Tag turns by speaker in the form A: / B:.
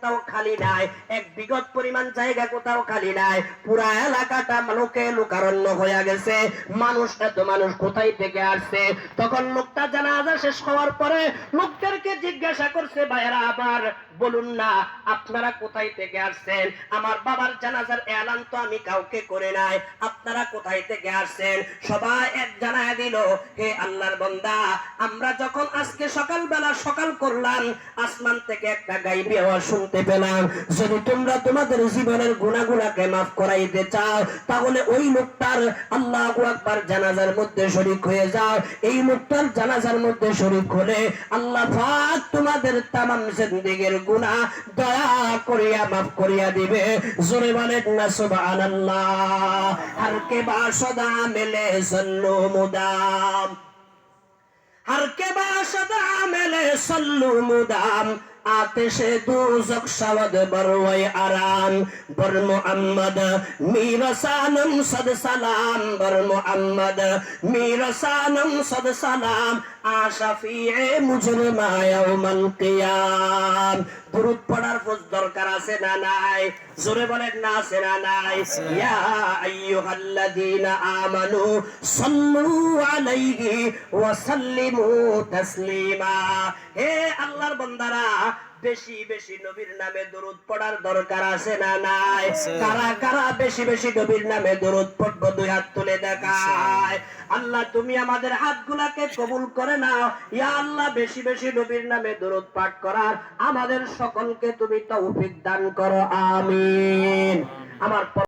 A: কোথাও খালি নাই, এক বিগত পরিমাণ জায়গা কোথাও খালি নাই। পুরা এলাকাটা লোকে লোকারণ্য হয়ে গেছে। মানুষ, এত মানুষ কোথায় থেকে আসছে? তখন লোকটা জানাজা শেষ হওয়ার পরে লোকদেরকে জিজ্ঞাসা করছে, ভাইয়েরা, আবার বলুন না, আপনারা কোথায় থেকে আসছেন? আমার বাবার জানাজার এলান তো আমি কাউকে করে নাই। আপনারা কোথায় থেকে আসছেন? সবাই এক জানায় দিল, হে আল্লাহর বন্দা, আমরা যখন আজকে সকালবেলা সকাল করলাম, আসমান থেকে একটা গাইবি আওয়াজ শুনতে পেলাম যদি তোমরা তোমাদের জীবনের গুণাগুণাকে মাফ করাইতে চাও, তাহলে ওই লোকটার আল্লাহ আকবার জানাজার মধ্যে শরিক হয়ে যাও। এই লোকটার জানাজার মধ্যে শরিক হলে আল্লাহ পাক তোমাদের তামাম জিন্দেগীর গুনাহ দয়া করিয়া মাফ করিয়া দিবে। জোরে বলেন না, সুবহানাল্লাহ। আর কে বা সদা মেলে সল্লু মুদাম। সাল্লু মুদাম, আতেশে দুজক সামদ বরওয়াই আরাম। বর মুহাম্মদ মিরসানম সদ সালাম। বর মুহাম্মদ মিরসানম সদ সালাম। আশাফিয়ে মুজরিমা ইয়াউমাল কিয়াম। দুরুদ পড়ার ফজ দরকার আছে না নাই? জোরে বলেন না আছে না নাই? ইয়া আইয়ুহাল্লাযীনা আমানু সাল্লু আলাইহি ওয়া সাল্লিমু তাসলিমা। হে আল্লাহর বান্দারা বেশি বেশি নবীর নামে দরুদ পড়ার দরকার আছে না নাই? কারা কারা বেশি বেশি নবীর নামে দরুদ পড়ব? দুই হাত তুলে দেখায়। আল্লাহ তুমি আমাদের হাতগুলাকে কবুল করে নাও। ইয়া আল্লাহ বেশি বেশি নবীর নামে দরুদ পাঠ করার আমাদের সকলকে তুমি তৌফিক দান করো। আমিন। আমার